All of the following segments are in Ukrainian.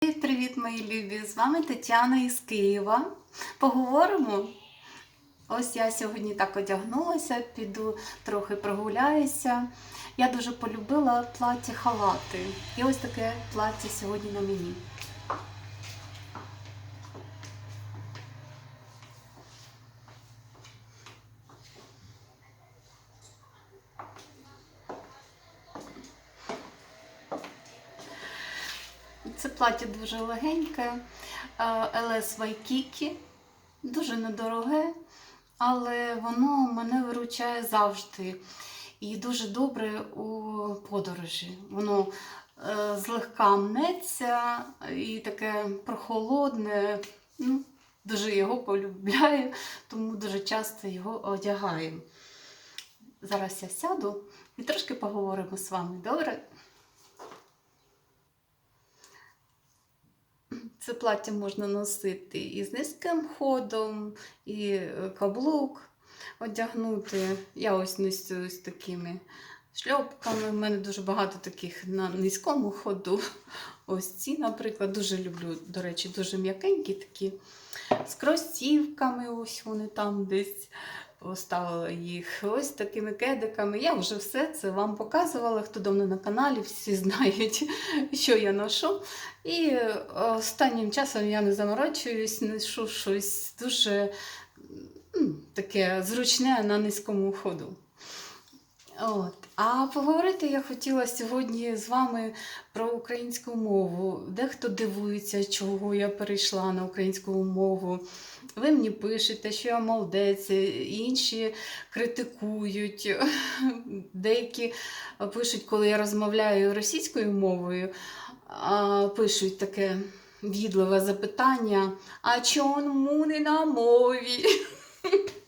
Привіт, мої любі! З вами Тетяна із Києва. Поговоримо. Ось я сьогодні так одягнулася, піду трохи прогуляюся. Я дуже полюбила плаття халати. І ось таке плаття сьогодні на мені. Це плаття дуже легеньке, LS Waikiki, дуже недороге, але воно мене виручає завжди. І дуже добре у подорожі. Воно е, злегка мнеться і таке прохолодне. Ну, Дуже його полюбляю, тому дуже часто його одягаю. Зараз я сяду і трошки поговоримо з вами, добре? Це плаття можна носити і з низьким ходом, і е, каблук одягнути. Я ось носю з такими шльопками. У мене дуже багато таких на низькому ходу. Ось ці, наприклад, дуже люблю, до речі, дуже м'якенькі такі. З кросівками, ось вони там десь поставила їх. Ось такими кедиками. Я вже все це вам показувала. Хто давно на каналі, всі знають, що я ношу. І е, останнім часом я не заморочуюсь, ношу щось дуже таке зручне на низькому ходу. От. А поговорити я хотіла сьогодні з вами про українську мову. Дехто дивується, чого я перейшла на українську мову. Ви мені пишете, що я молодець, інші критикують. Деякі пишуть, коли я розмовляю російською мовою, пишуть таке відливе запитання: а чому не на мові?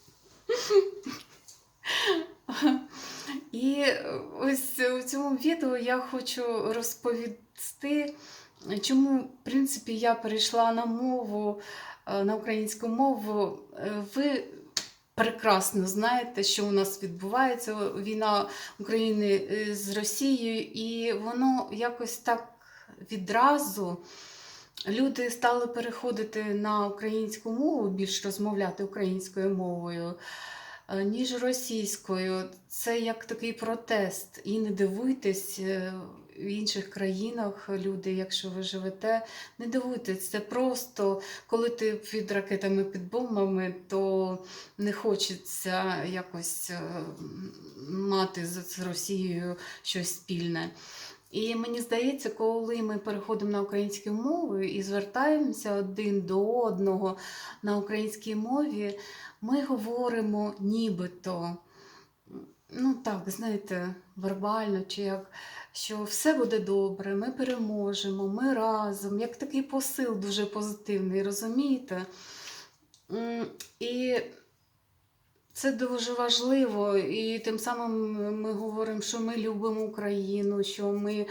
І ось у цьому відео я хочу розповісти, чому, в принципі, я перейшла на мову, е, на українську мову. Е, Ви прекрасно знаєте, що у нас відбувається війна України е, з Росією, і воно якось так відразу. Люди стали переходити на українську мову, більш розмовляти українською мовою е, ніж російською. Це як такий протест. І не дивуйтесь е, в інших країнах, люди, якщо ви живете, не дивуйтесь. Це просто коли ти під ракетами, під бомбами, то не хочеться якось е, мати з Росією щось спільне. І мені здається, коли ми переходимо на українську мову і звертаємося один до одного на українській мові, ми говоримо нібито, ну так, знаєте, вербально, чи як, що все буде добре, ми переможемо, ми разом, як такий посил дуже позитивний, розумієте? І це дуже важливо, і тим самим ми говоримо, що ми любимо Україну, що ми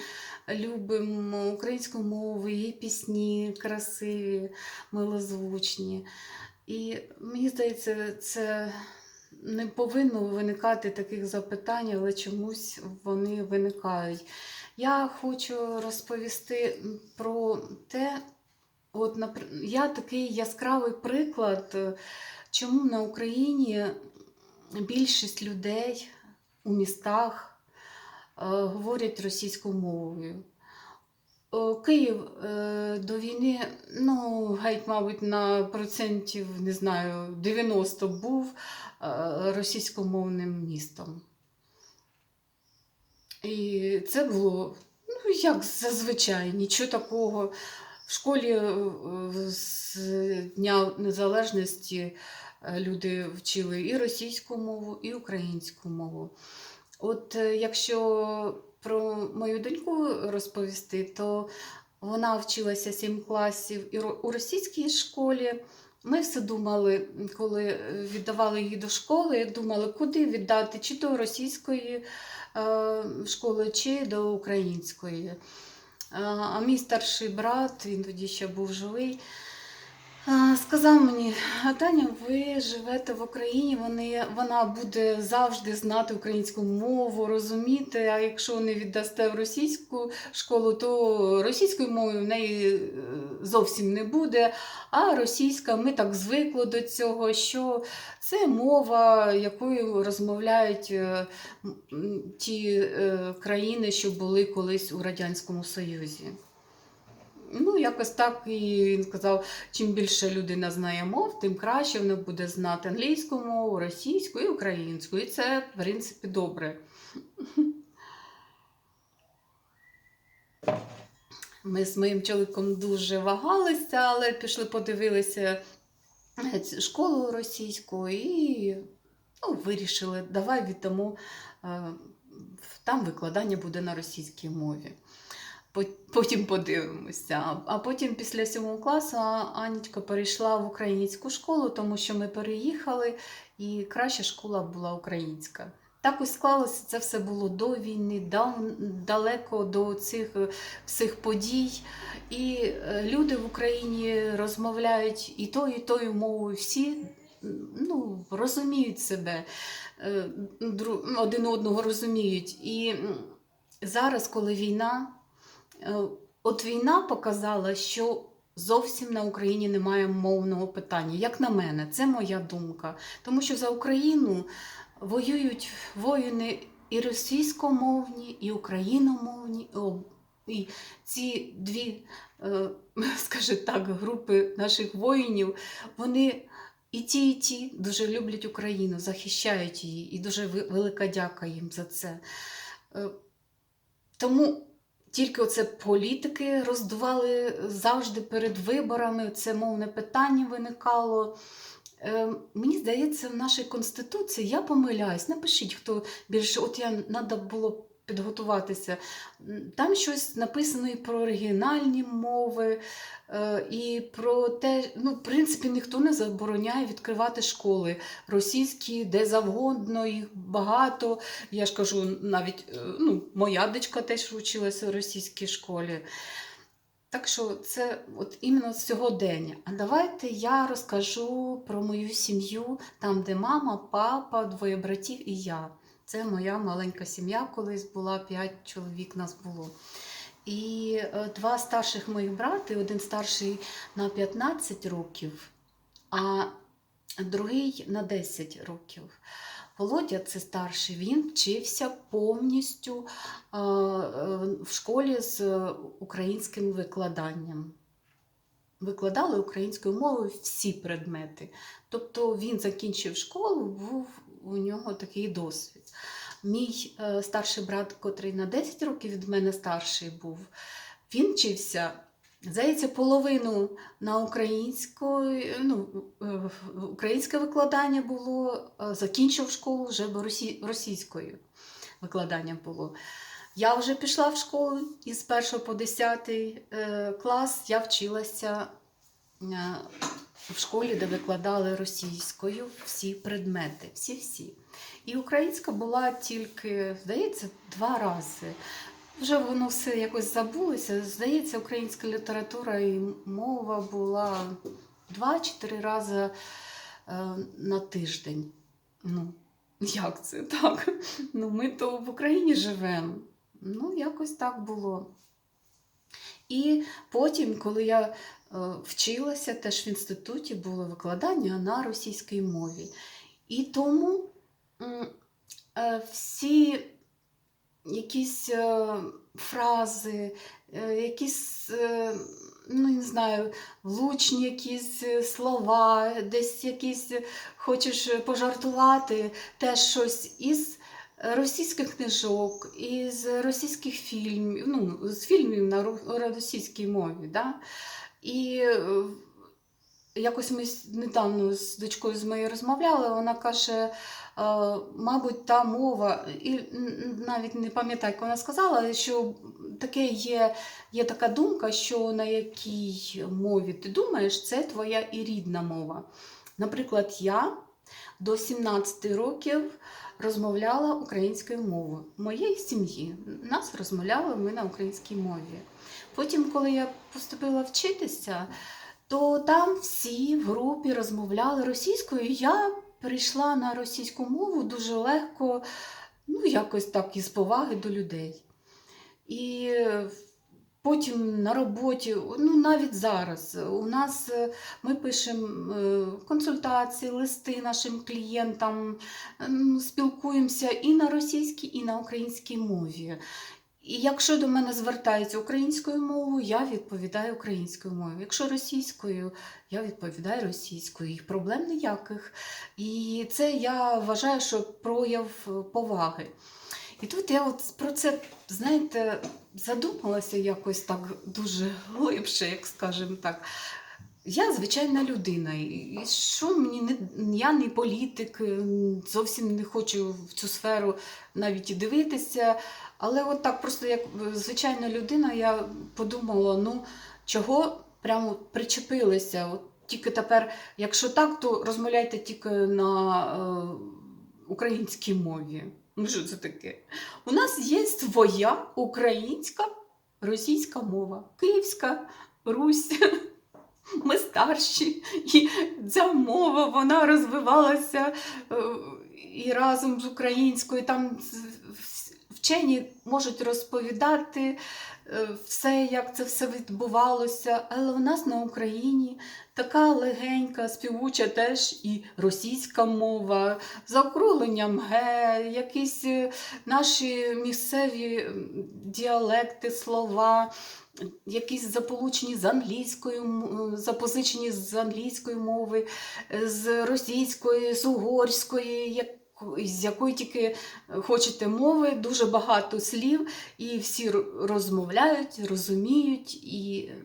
любимо українську мову, її пісні красиві, милозвучні. І мені здається, це не повинно виникати таких запитань, але чомусь вони виникають. Я хочу розповісти про те, от, я такий яскравий приклад, е, чому на Україні більшість людей у містах е, говорять російською мовою. Київ е, до війни, ну, геть, мабуть, на процентів, не знаю, 90 був е, російськомовним містом. І це було, ну, як зазвичай, нічого такого. В школі е, з Дня Незалежності люди вчили і російську мову, і українську мову. От е, якщо про мою доньку розповісти, то вона вчилася 7 класів і у російській школі. Ми все думали, коли віддавали її до школи, думали, куди віддати, чи до російської е, школи, чи до української. Е, А мій старший брат, він тоді ще був живий, Сказав мені, Таня, ви живете в Україні, вони, вона буде завжди знати українську мову, розуміти. А якщо не віддасте в російську школу, то російської мови в неї е, зовсім не буде. А російська, ми так звикли до цього, що це мова, якою розмовляють е, ті е, країни, що були колись у Радянському Союзі. Ну, якось так і він сказав, чим більше людина знає мов, тим краще вона буде знати англійську мову, російську і українську. І це, в принципі, добре. Ми з моїм чоловіком дуже вагалися, але пішли, подивилися е, школу російську і ну, вирішили, давай віддамо, е, там викладання буде на російській мові. По- Потім подивимося. А- потім після сьомого класу Анічка перейшла в українську школу, тому що ми переїхали, і краща школа була українська. Так ось склалося, це все було до війни, дав- далеко до цих всіх подій. І е, люди в Україні розмовляють і тою, і тою мовою. Всі ну, розуміють себе, е, один одного розуміють. І зараз, коли війна, От війна показала, що зовсім на Україні немає мовного питання. Як на мене, це моя думка. Тому що за Україну воюють воїни і російськомовні, і україномовні. І ці дві, е, скажімо так, групи наших воїнів, вони і ті, і ті дуже люблять Україну, захищають її, і дуже велика дяка їм за це. Е, Тому тільки оце політики роздували завжди перед виборами, це мовне питання виникало. Е, мені здається, в нашій Конституції я помиляюсь. Напишіть, хто більше, от я треба було підготуватися. Там щось написано і про оригінальні мови, е, і про те, ну, в принципі, ніхто не забороняє відкривати школи російські, де завгодно, їх багато. Я ж кажу, навіть е, ну, моя дочка теж вчилася в російській школі. Так що це от іменно сьогодення. А давайте я розкажу про мою сім'ю, там, де мама, папа, двоє братів і я. Це моя маленька сім'я, колись була, п'ять чоловік нас було. І е, два старших моїх брати, один старший на 15 років, а другий на 10 років. Володя, це старший, він вчився повністю е, в школі з українським викладанням. Викладали українською мовою всі предмети. Тобто він закінчив школу, був у нього такий досвід. Мій е, старший брат, котрий на 10 років від мене старший був, він вчився, здається, половину на українську, ну, е, українське викладання було, е, закінчив школу вже російською викладання було. Я вже пішла в школу і з 1 по 10 е, клас я вчилася в школі, де викладали російською всі предмети, всі-всі. І українська була тільки, здається, два рази. Вже воно все якось забулося. Здається, українська література і мова була два-чотири рази е, на тиждень. Ну, як це так? Ну, ми то в Україні живемо. Ну, якось так було. І потім, коли я е, вчилася, теж в інституті було викладання на російській мові. І тому е, всі якісь е, фрази, якісь, ну не знаю, влучні якісь слова, десь якісь хочеш пожартувати, теж щось із російських книжок, із російських фільмів, ну, з фільмів на російській мові. Да? І е, якось ми недавно з дочкою з моєю розмовляли, вона каже, е, мабуть, та мова, і навіть не пам'ятаю, як вона сказала, що таке є, є така думка, що на якій мові ти думаєш, це твоя і рідна мова. Наприклад, я до 17 років розмовляла українською мовою. Моєї сім'ї нас розмовляли ми на українській мові. Потім, коли я поступила вчитися, то там всі в групі розмовляли російською. Я перейшла на російську мову дуже легко, ну якось так, із поваги до людей. І потім на роботі, ну навіть зараз, у нас е, ми пишемо е, консультації, листи нашим клієнтам, спілкуємося і на російській, і на українській мові. І якщо до мене звертаються українською мовою, я відповідаю українською мовою. Якщо російською, я відповідаю російською. Їх проблем ніяких. І це я вважаю, що прояв е, поваги. І тут я от про це, знаєте, задумалася якось так дуже глибше, як скажемо так. Я звичайна людина, і що мені не я не політик, е, зовсім не хочу в цю сферу навіть і дивитися. Але от так просто як е, звичайна людина, я подумала, ну чого прямо причепилися. От тільки тепер, якщо так, то розмовляйте тільки на е, українській мові. Ну що це таке? У нас є своя українська російська мова, Київська Русь. Ми старші, і ця мова вона розвивалася е, і разом з українською. Там вчені можуть розповідати все, як це все відбувалося. Але у нас на Україні така легенька, співуча теж і російська мова, з округленням ге, якісь е, наші місцеві діалекти, слова. Якісь заполучені з англійської, м- запозичені з англійської мови, е, з російської, з угорської, як, з якої тільки хочете мови, дуже багато слів, і всі розмовляють, розуміють. І е,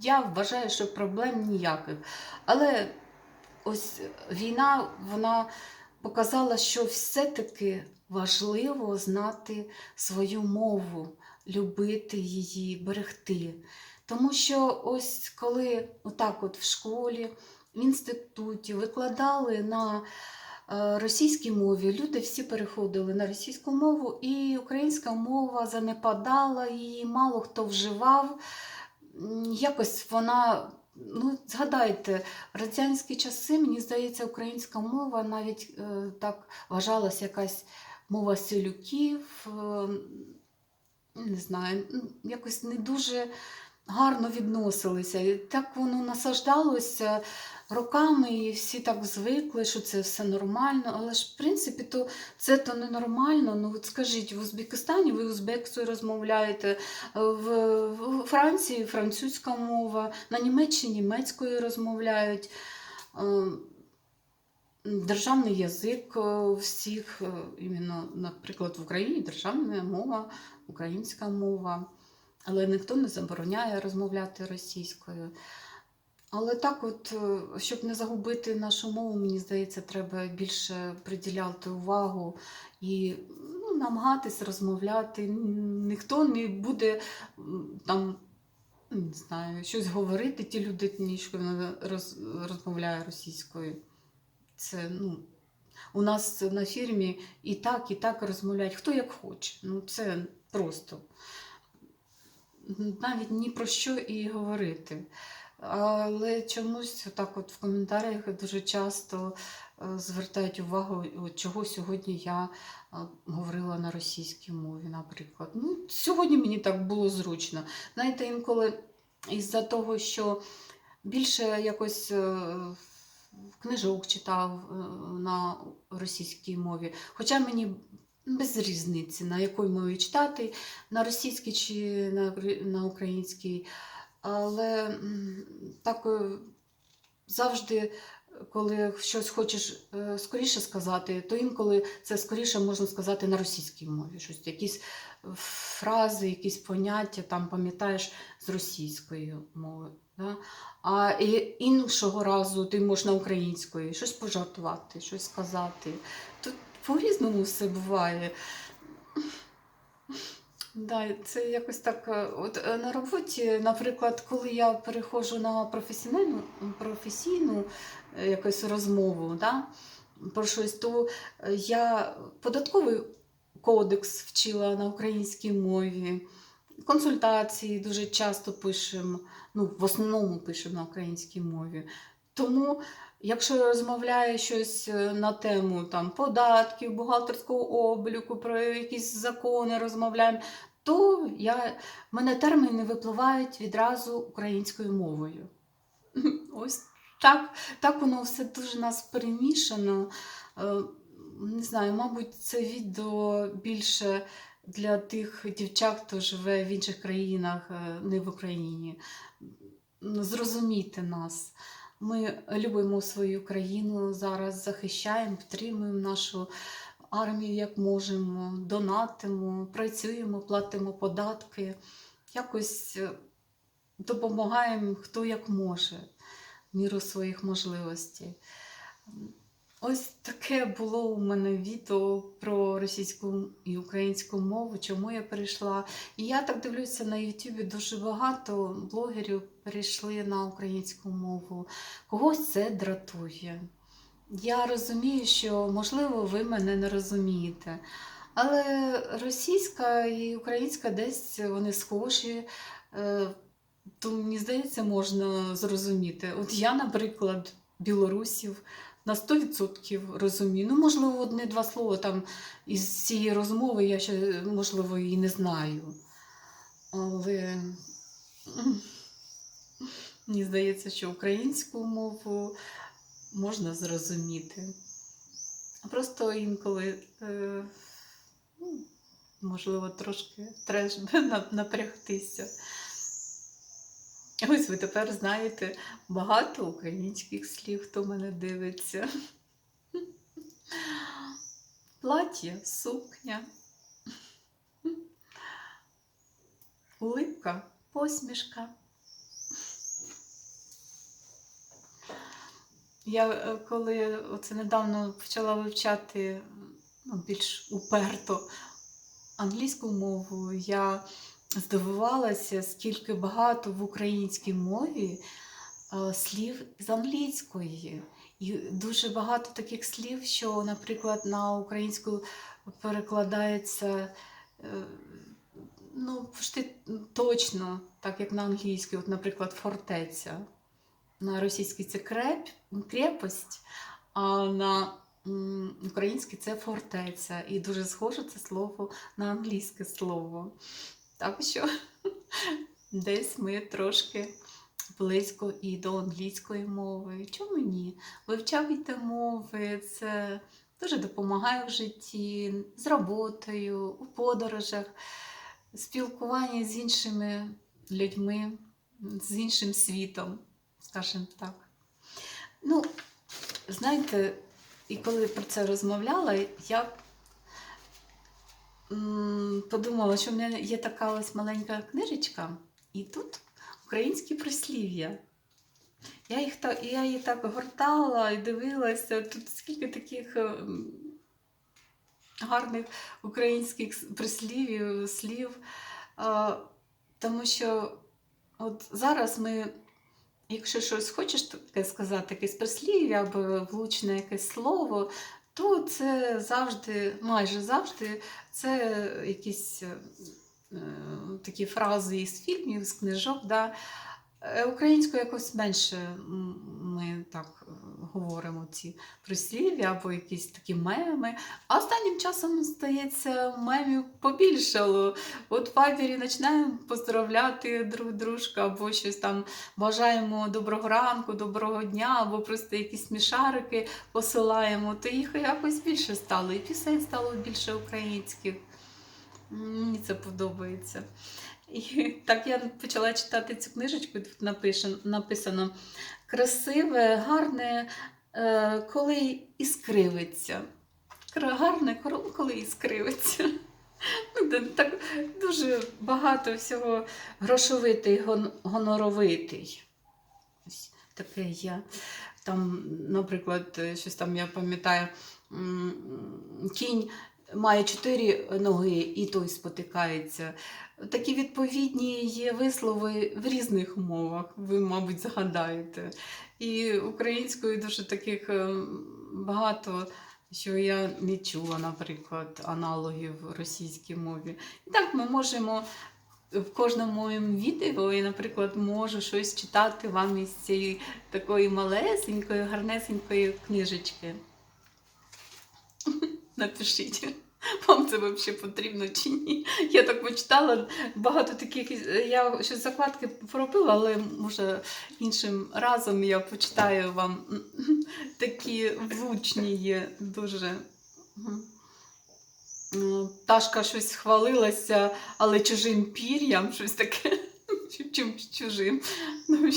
я вважаю, що проблем ніяких. Але ось війна вона показала, що все-таки важливо знати свою мову, любити її, берегти. Тому що ось коли отак от в школі, в інституті викладали на е, російській мові, люди всі переходили на російську мову, і українська мова занепадала, її мало хто вживав. Якось вона, ну згадайте, в радянські часи, мені здається, українська мова навіть е, так вважалася якась мова селюків. е, не знаю, якось не дуже гарно відносилися. Так воно насаждалося роками, і всі так звикли, що це все нормально. Але ж, в принципі, то це то не нормально. Ну, от скажіть, в Узбекистані ви узбекською розмовляєте, в, в Франції французька мова, на Німеччині німецькою розмовляють. Е, Державний язик е, всіх, е, іменно, наприклад, в Україні державна мова, українська мова, але ніхто не забороняє розмовляти російською. Але так, от, е, щоб не загубити нашу мову, мені здається, треба більше приділяти увагу і ну, намагатись розмовляти. Ніхто не буде там. Не знаю, щось говорити ті людині, що роз, розмовляє російською. Це ну, у нас на фірмі і так, і так розмовляють, хто як хоче. Ну, це просто навіть ні про що і говорити. Але чомусь так от в коментарях дуже часто е, звертають увагу, чого сьогодні я е, говорила на російській мові, наприклад. Ну, сьогодні мені так було зручно. Знаєте, інколи із-за того, що більше якось е, книжок читав на російській мові. Хоча мені без різниці, на якій мові читати, на російській чи на українській. Але так е, завжди, коли щось хочеш е, скоріше сказати, то інколи це скоріше можна сказати на російській мові. Щось, якісь фрази, якісь поняття там пам'ятаєш з російської мови. Да? А іншого разу ти можеш на української щось пожартувати, щось сказати. Тут по-різному все буває. Да, це якось так. е, От е, на роботі, наприклад, коли я переходжу на професійну, професійну якусь розмову, да, про щось, то е, я податковий кодекс вчила на українській мові. консультації дуже часто пишемо, ну, в основному пишемо на українській мові. Тому, якщо я розмовляю щось е, на тему там, податків, бухгалтерського обліку, про якісь закони розмовляємо, то я, в мене терміни випливають відразу українською мовою. Ось так, так воно все дуже нас перемішано. Е, Не знаю, мабуть, це відео більше для тих дівчат, хто живе в інших країнах, е, не в Україні. Зрозуміти нас. Ми любимо свою країну зараз, захищаємо, підтримуємо нашу армію як можемо, донатимо, працюємо, платимо податки, якось е, допомагаємо хто як може міру своїх можливостей. Ось таке було у мене відео про російську і українську мову, чому я перейшла. І я так дивлюся на Ютубі дуже багато блогерів перейшли на українську мову. Когось це дратує. Я розумію, що, можливо, ви мене не розумієте. Але російська і українська десь вони схожі, е, то мені здається, можна зрозуміти. От я, наприклад, білорусів на 100% розумію. Ну, можливо, одне-два слова там із цієї розмови я ще, можливо, і не знаю. Але мені здається, що українську мову можна зрозуміти. Просто інколи, е, ну, можливо, трошки треба напрягтися. Ось ви тепер знаєте багато українських слів, хто мене дивиться. Плаття, сукня, улипка, посмішка. Я е, коли оце недавно почала вивчати ну, більш уперто англійську мову, я здивувалася, скільки багато в українській мові е, слів з англійської. І дуже багато таких слів, що, наприклад, на українську перекладається е, ну, почти точно, так як на англійській, от, наприклад, фортеця. На російській це креп, крепость, а на українській це фортеця. І дуже схоже це слово на англійське слово. Так що десь ми трошки близько і до англійської мови. Чому ні? Вивчайте мови, це дуже допомагає в житті, з роботою, у подорожах, спілкування з іншими людьми, з іншим світом, скажімо так. Ну, знаєте, і коли про це розмовляла, я подумала, що в мене є така ось маленька книжечка, і тут українські прислів'я. Я їх та, я її так гортала і дивилася. Тут скільки таких ем, гарних українських прислів'їв, слів. Тому що от зараз ми, якщо щось хочеш таке сказати, якесь прислів'я або влучне якесь слово, то це завжди, майже завжди, це якісь е, такі фрази із фільмів, з книжок. Да? Е, Українською якось менше ми так е, говоримо ці прислів'я або якісь такі меми. А останнім часом, здається, мемів побільшало. От в Вайбері починаємо поздравляти друг дружка, або щось там бажаємо доброго ранку, доброго дня, або просто якісь смішарики посилаємо, то їх якось більше стало. І пісень стало більше українських. Мені це подобається. І так я почала читати цю книжечку, тут написано красиве, гарне, е, коли іскривиться. Гарне, коли іскривиться. Ну, Так дуже багато всього грошовитий, гон- гоноровитий. Ось таке є. Там, наприклад, щось там я пам'ятаю, кінь має чотири ноги і той спотикається. Такі відповідні є вислови в різних мовах, ви, мабуть, згадаєте. І українською дуже таких е, багато, що я не чула, наприклад, аналогів в російській мові. І так ми можемо в кожному моєму відео я, наприклад, можу щось читати вам із цієї такої малесенької, гарнесенької книжечки. Напишіть, вам це взагалі потрібно чи ні. Я так почитала багато таких. Я щось закладки поробила, але може іншим разом я почитаю вам такі влучні є дуже. Пташка щось хвалилася, але чужим пір'ям, щось таке. Чим чужим. Ну,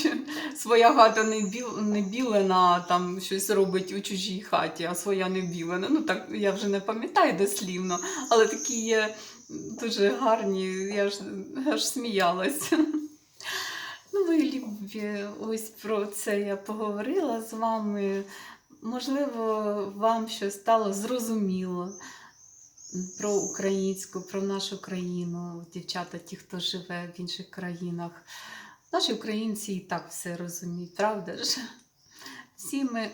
своя хата не, біл, не білена, там щось робить у чужій хаті, а своя не білена. Ну так я вже не пам'ятаю дослівно, але такі є дуже гарні, я ж аж сміялась. Ну, ви любі, ось про це я поговорила з вами. Можливо, вам щось стало зрозуміло про українську, про нашу країну, дівчата, ті, хто живе в інших країнах. Наші українці і так все розуміють, правда ж? Всі ми е,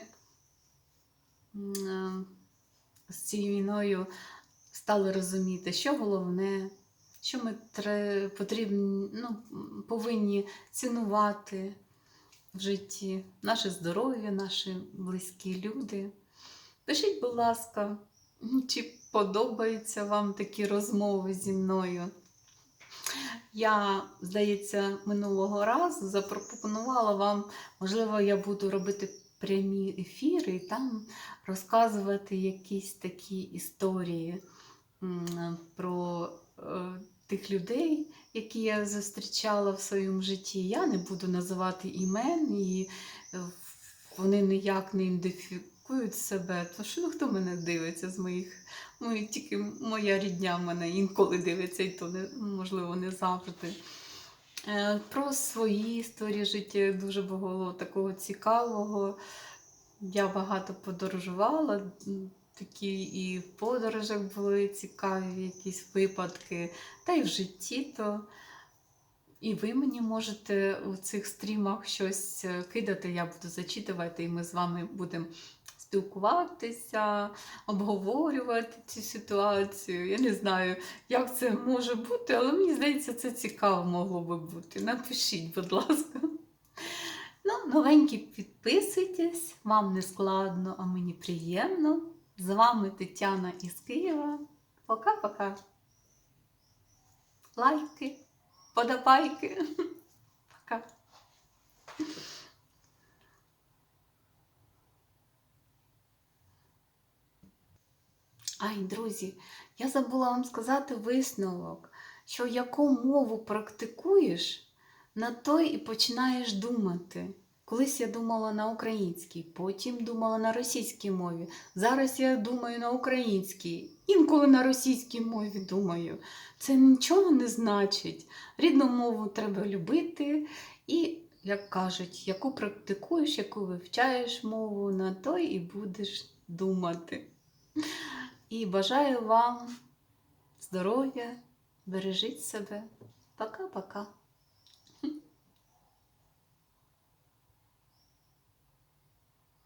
з цією війною стали розуміти, що головне, що ми потрібні, ну, повинні цінувати в житті наше здоров'я, наші близькі люди. Пишіть, будь ласка, чи подобаються вам такі розмови зі мною. Я, здається, минулого разу запропонувала вам, можливо, я буду робити прямі ефіри і там розказувати якісь такі історії про е, тих людей, які я зустрічала в своєму житті. Я не буду називати імен, і е, вони ніяк не ідентифікують себе. То що ну, хто мене дивиться з моїх Мої, тільки моя рідня мене інколи дивиться, і то не, можливо не завжди. Е, Про свої історії життя дуже було такого цікавого. Я багато подорожувала, такі і в подорожах були цікаві якісь випадки, та й в житті то. І ви мені можете у цих стрімах щось е, кидати, я буду зачитувати, і ми з вами будемо спілкуватися, обговорювати цю ситуацію. Я не знаю, як це може бути, але мені здається, це цікаво могло би бути. Напишіть, будь ласка. Ну, новенькі підписуйтесь, вам не складно, а мені приємно. З вами Тетяна із Києва. Пока-пока. Лайки, подобайки. Пока. Ай, друзі, я забула вам сказати висновок, що яку мову практикуєш, на той і починаєш думати. Колись я думала на українській, потім думала на російській мові. Зараз я думаю на українській, інколи на російській мові думаю. Це нічого не значить. Рідну мову треба любити і, як кажуть, яку практикуєш, яку вивчаєш мову, на той і будеш думати. І бажаю вам здоров'я, бережіть себе. Пока-пока.